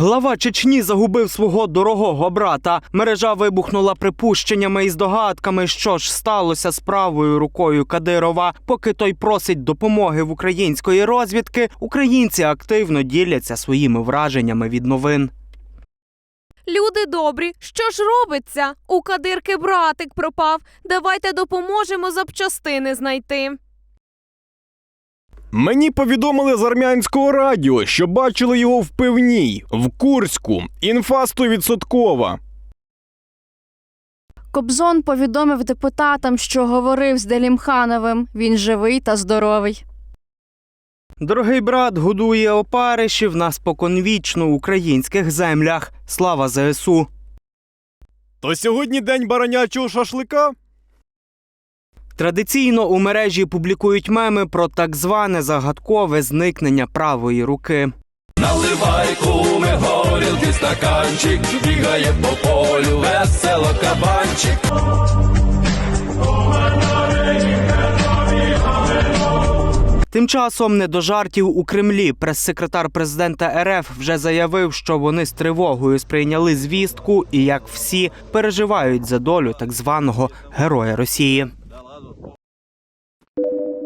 Глава Чечні загубив свого дорогого брата. Мережа вибухнула припущеннями і здогадками, що ж сталося з правою рукою Кадирова. Поки той просить допомоги в української розвідки, українці активно діляться своїми враженнями від новин. Люди добрі, що ж робиться? У кадирки братик пропав. Давайте допоможемо запчастини знайти. Мені повідомили з армянського радіо, що бачили його в пивній, в Курську. Інфа стовідсоткова. Кобзон повідомив депутатам, що говорив з Делімхановим. Він живий та здоровий. Дорогий брат годує опаришів на споконвічно українських землях. Слава ЗСУ! То сьогодні день баранячого шашлика? Традиційно у мережі публікують меми про так зване загадкове зникнення правої руки. Наливай куми горілки стаканчик, бігає по полю, весело кабанчик. Тим часом не до жартів у Кремлі. Прес-секретар президента РФ вже заявив, що вони з тривогою сприйняли звістку і як всі переживають за долю так званого героя Росії.